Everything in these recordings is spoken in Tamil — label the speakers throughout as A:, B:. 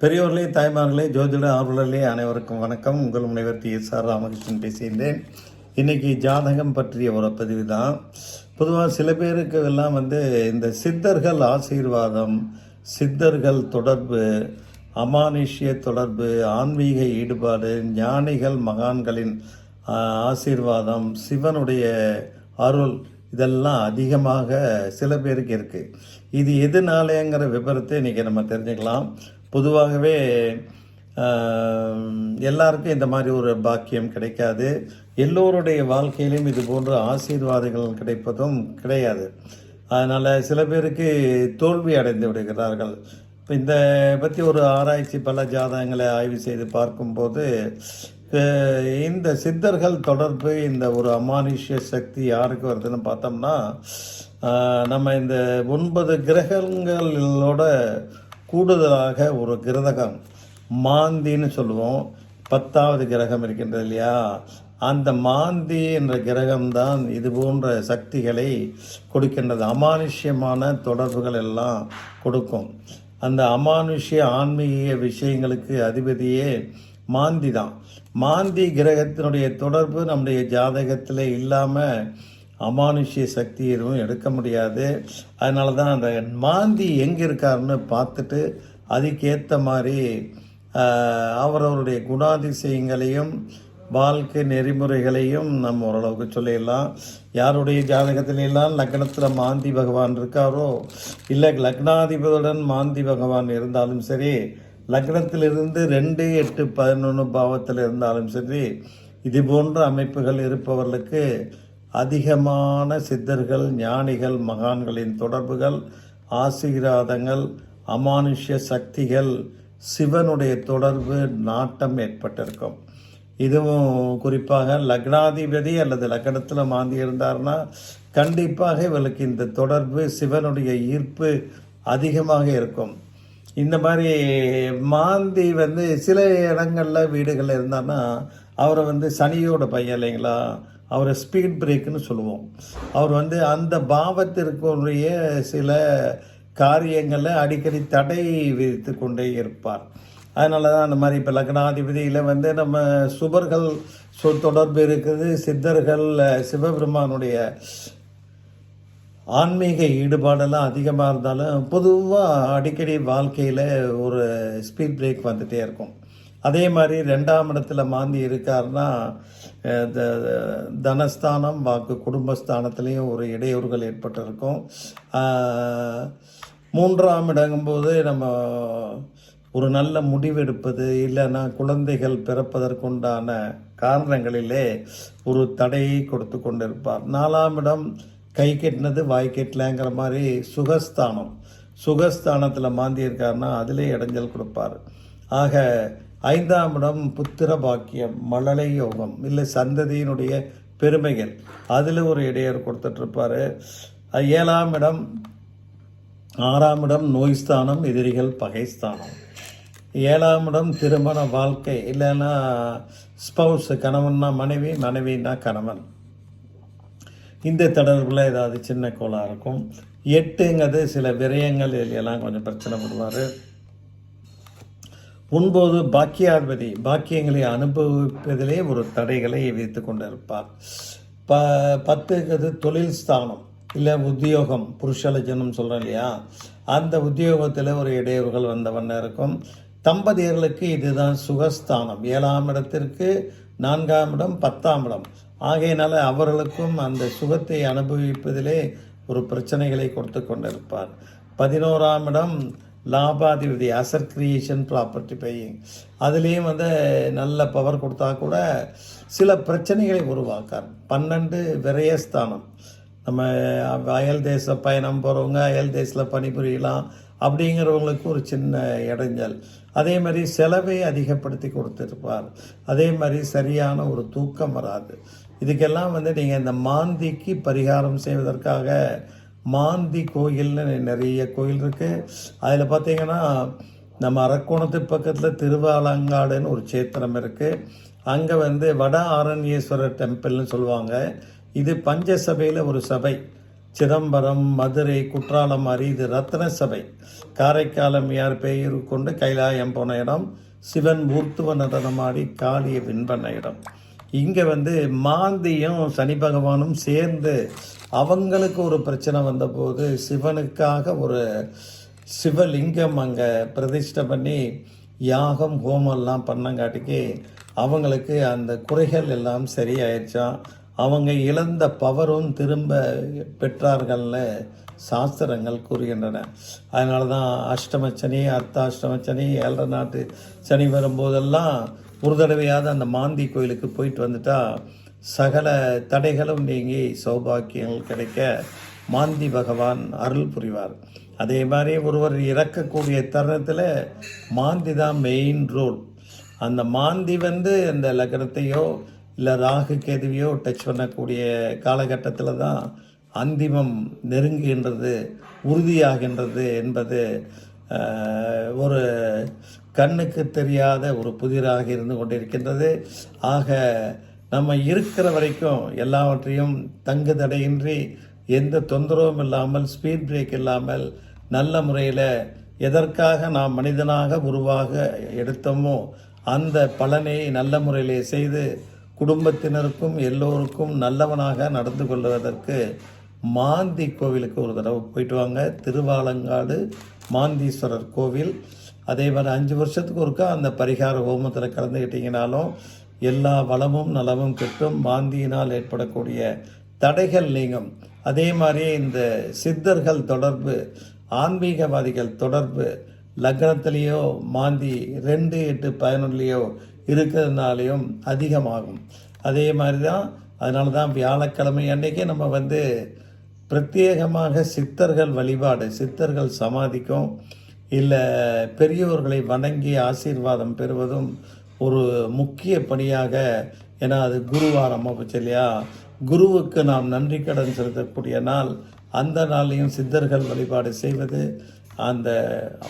A: பெரியோர்களே தாய்மார்களே ஜோதிட ஆர்வலர்களே அனைவருக்கும் வணக்கம். உங்கள் முனைவர் டி. எஸ். ஆர். ராமகிருஷ்ணன் பேசியிருந்தேன். இன்னைக்கு ஜாதகம் பற்றிய ஒரு பதிவு தான். பொதுவாக சில பேருக்கு எல்லாம் வந்து இந்த சித்தர்கள் ஆசீர்வாதம் சித்தர்கள் தொடர்பு அமானுஷ்ய தொடர்பு ஆன்மீக ஈடுபாடு ஞானிகள் மகான்களின் ஆசீர்வாதம் சிவனுடைய அருள் இதெல்லாம் அதிகமாக சில பேருக்கு இருக்குது இது எதுனாலேங்கிற விபரத்தை இன்றைக்கி நம்ம தெரிஞ்சுக்கலாம். பொதுவாகவே எல்லாருக்கும் இந்த மாதிரி ஒரு பாக்கியம் கிடைக்காது. எல்லோருடைய வாழ்க்கையிலும் இது போன்ற ஆசீர்வாதங்கள் கிடைப்பதும் கிடையாது. அதனால் சில பேருக்கு தோல்வி அடைந்து விடுகிறார்கள். இப்போ இந்த பற்றி ஒரு ஆராய்ச்சி பல ஜாதகங்களை ஆய்வு செய்து பார்க்கும்போது இந்த சித்தர்கள் தொடர்பு இந்த ஒரு அமானுஷ்ய சக்தி யாருக்கு வருதுன்னு பார்த்தோம்னா நம்ம இந்த ஒன்பது கிரகங்களோட கூடுதலாக ஒரு கிரதகம் மாந்தின்னு சொல்லுவோம். பத்தாவது கிரகம் இருக்கின்றது இல்லையா? அந்த மாந்தி என்ற கிரகம்தான் இது போன்ற சக்திகளை கொடுக்கின்றது. அமானுஷ்யமான தொடர்புகள் எல்லாம் கொடுக்கும். அந்த அமானுஷ்ய ஆன்மீக விஷயங்களுக்கு அதிபதியே மாந்தி தான். மாந்தி கிரகத்தினுடைய தொடர்பு நம்முடைய ஜாதகத்தில் இல்லாமல் அமானுஷ்ய சக்தி எதுவும் எடுக்க முடியாது. அதனால தான் அந்த மாந்தி எங்கே இருக்காருன்னு பார்த்துட்டு அதுக்கேற்ற மாதிரி அவரவருடைய குணாதிசயங்களையும் வாழ்க்கை நெறிமுறைகளையும் நம்ம ஓரளவுக்கு சொல்லிடலாம். யாருடைய ஜாதகத்திலெல்லாம் லக்னத்தில் மாந்தி பகவான் இருக்காரோ இல்லை லக்னாதிபதியுடன் மாந்தி பகவான் இருந்தாலும் சரி லக்னத்திலிருந்து ரெண்டு எட்டு பதினொன்று பாவத்தில் இருந்தாலும் சரி இது போன்ற அமைப்புகள் இருப்பவர்களுக்கு அதிகமான சித்தர்கள் ஞானிகள் மகான்களின் தொடர்புகள் ஆசீர்வாதங்கள் அமானுஷ்ய சக்திகள் சிவனுடைய தொடர்பு நாட்டம் ஏற்பட்டிருக்கும். இதுவும் குறிப்பாக லக்னாதிபதி அல்லது லக்னத்தில் மாந்தி இருந்தார்னா கண்டிப்பாக இவளுக்கு இந்த தொடர்பு சிவனுடைய ஈர்ப்பு அதிகமாக இருக்கும். இந்த மாதிரி மாந்தி வந்து சில இடங்களில் வீடுகளில் இருந்தார்னா அவரை வந்து சனியோட பையன் இல்லைங்களா அவரை ஸ்பீட் பிரேக்குன்னு சொல்லுவோம். அவர் வந்து அந்த பாவத்திற்குரிய சில காரியங்களை அடிக்கடி தடை விதித்து கொண்டே இருப்பார். அதனால தான் அந்த மாதிரி இப்போ லக்னாதிபதியில் வந்து நம்ம சுபர்கள் சொ தொடர்பு இருக்குது. சித்தர்கள் சிவபெருமானுடைய ஆன்மீக ஈடுபாடெல்லாம் அதிகமாக இருந்தாலும் பொதுவாக அடிக்கடி வாழ்க்கையில் ஒரு ஸ்பீட் பிரேக் வந்துகிட்டே இருக்கும். அதே மாதிரி ரெண்டாம் இடத்துல மாந்தி இருக்காருன்னா தனஸ்தானம் வாக்கு குடும்பஸ்தானத்துலேயும் ஒரு இடையூறுகள் ஏற்பட்டிருக்கும். மூன்றாம் இடங்கும்போது நம்ம ஒரு நல்ல முடிவெடுப்பது இல்லைன்னா குழந்தைகள் பிறப்பதற்குண்டான காரணங்களிலே ஒரு தடையை கொடுத்து கொண்டிருப்பார். நாலாம் இடம் கை கெட்டினது வாய் கெட்டலங்கிற மாதிரி சுகஸ்தானம். சுகஸ்தானத்தில் மாந்தியிருக்காருன்னா அதிலே இடைஞ்சல் கொடுப்பார். ஆக ஐந்தாம் இடம் புத்திர பாக்கியம் மழலை யோகம். இல்லை சந்ததியினுடைய பெருமைகள். அதில் ஒரு இடையர் கொடுத்துட்ருப்பார் ஏழாம் இடம் ஆறாம் இடம் நோய் ஸ்தானம் எதிரிகள் பகைஸ்தானம் ஏழாம் இடம் திருமண வாழ்க்கை. இல்லைன்னா ஸ்பவுஸ் கணவன்னா மனைவி மனைவின்னா கணவன். இந்த தொடர்பில் ஏதாவது சின்ன கோளாக இருக்கும். எட்டுங்கிறது சில விரயங்கள் எல்லாம் கொஞ்சம் பிரச்சனை பண்ணுவார் முன்போது பாக்கியாதிபதி பாக்கியங்களை அனுபவிப்பதிலே ஒரு தடைகளை விதித்து கொண்டிருப்பார். ப பத்துங்கிறது தொழில் ஸ்தானம் இல்லை உத்தியோகம் புருஷலஜனம் சொல்கிறோம் இல்லையா? அந்த உத்தியோகத்தில் ஒரு இடையூறுகள் வந்தவண்ண இருக்கும். தம்பதியர்களுக்கு இதுதான் சுகஸ்தானம். ஏழாம் இடத்திற்கு நான்காம் இடம் பத்தாம் இடம். ஆகையினால அவர்களுக்கும் அந்த சுகத்தை அனுபவிப்பதிலே ஒரு பிரச்சனைகளை கொடுத்து கொண்டிருப்பார். பதினோராம் இடம் லாபாதிபதி அசர் கிரியேஷன் ப்ராப்பர்ட்டி பையிங் அதுலேயும் வந்து நல்ல பவர் கொடுத்தா கூட சில பிரச்சனைகளை உருவாக்கார். பன்னெண்டு விரயஸ்தானம் நம்ம அயல் தேச பயணம் போகிறவங்க அயல் தேசத்தில் பணிபுரியலாம் அப்படிங்கிறவங்களுக்கு ஒரு சின்ன இடைஞ்சல். அதே மாதிரி செலவை அதிகப்படுத்தி கொடுத்துருப்பார். அதே மாதிரி சரியான ஒரு தூக்கம் வராது. இதுக்கெல்லாம் வந்து நீங்கள் இந்த மாந்திக்கு பரிகாரம் செய்வதற்காக மாந்தி கோயில்னு நிறைய கோயில் இருக்குது அதில் பார்த்தீங்கன்னா நம்ம அரக்கோணத்து பக்கத்தில் திருவாலங்காடுன்னு ஒரு சேத்திரம் இருக்குது அங்கே வந்து வட ஆரண்யேஸ்வரர் டெம்பிள்னு சொல்லுவாங்க. இது பஞ்ச சபையில் ஒரு சபை. சிதம்பரம் மதுரை குற்றாலம் அரிது ரத்ன சபை. காரைக்காலம் யார் பெயர் கொண்டு கைலாயம் போன இடம். சிவன் ஊர்த்துவ நடனமாடி காளியை வின் பண்ண இடம். இங்கே வந்து மாந்தியும் சனி பகவானும் சேர்ந்து அவங்களுக்கு ஒரு பிரச்சனை வந்தபோது சிவனுக்காக ஒரு சிவலிங்கம் அங்கே பிரதிஷ்டை பண்ணி யாகம் ஹோமம்லாம் பண்ணங்காட்டிக்கு அவங்களுக்கு அந்த குறைகள் எல்லாம் சரியாயிடுச்சாம் அவங்க இழந்த பவரும் திரும்ப பெற்றார்கள்னு சாஸ்திரங்கள் கூறுகின்றன. அதனால தான் அஷ்டம சனி அர்த்தாஷ்டம சனி ஏழரை நாட்டு சனி வரும்போதெல்லாம் ஒரு தடவையாவது அந்த மாந்தி கோயிலுக்கு போயிட்டு வந்துட்டா சகல தடைகளும் நீங்கி சௌபாக்கியங்கள் கிடைக்க மாந்தி பகவான் அருள் புரிவார். அதே மாதிரி ஒருவர் இறக்கக்கூடிய தருணத்தில் மாந்தி தான் மெயின் ரோல் அந்த மாந்தி வந்து அந்த லக்னத்தையோ இல்லை ராகு கேதுவையோ டச் பண்ணக்கூடிய காலகட்டத்தில் தான் அந்திமம் நெருங்குகின்றது உறுதியாகின்றது என்பது ஒரு கண்ணுக்கு தெரியாத ஒரு புதிராக இருந்து கொண்டிருக்கின்றது. ஆக நம்ம இருக்கிற வரைக்கும் எல்லாவற்றையும் தங்கு தடையின்றி எந்த தொந்தரவும் இல்லாமல் ஸ்பீட் பிரேக் இல்லாமல் நல்ல முறையில் எதற்காக நாம் மனிதனாக உருவாக எடுத்தோமோ அந்த பலனை நல்ல முறையிலே செய்து குடும்பத்தினருக்கும் எல்லோருக்கும் நல்லவனாக நடந்து கொள்வதற்கு மாந்தி கோவிலுக்கு ஒரு தடவை போயிட்டு வாங்க. திருவாலங்காடு மாந்தீஸ்வரர் கோவில். அதே மாதிரி அஞ்சு வருஷத்துக்கு ஒருக்கா அந்த பரிகார ஹோமத்தில் கலந்துக்கிட்டீங்கனாலும் எல்லா வளமும் நலமும் கிட்டும் மாந்தியினால் ஏற்படக்கூடிய தடைகள் நீங்கும். அதே மாதிரியே இந்த சித்தர்கள் தொடர்பு ஆன்மீகவாதிகள் தொடர்பு லக்னத்திலேயோ மாந்தி ரெண்டு எட்டு பதினொன்றுலேயோ இருக்கிறதுனாலையும் அதிகமாகும். அதே மாதிரி தான் அதனால தான் வியாழக்கிழமை அன்றைக்கே நம்ம வந்து பிரத்யேகமாக சித்தர்கள் வழிபாடு சித்தர்கள் சமாதிக்கும். இல்லை பெரியோர்களை வணங்கி ஆசீர்வாதம் பெறுவதும் ஒரு முக்கிய பணியாக. ஏன்னா அது குருவாரம் போச்சு இல்லையா? குருவுக்கு நாம் நன்றி கடன் செலுத்தக்கூடிய நாள். அந்த நாளையும் சித்தர்கள் வழிபாடு செய்வது அந்த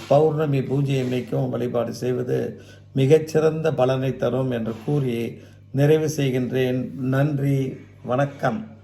A: பௌர்ணமி பூஜை அன்னைக்கும் வழிபாடு செய்வது மிகச்சிறந்த பலனை தரும் என்று கூறி நிறைவு செய்கின்றேன். நன்றி வணக்கம்.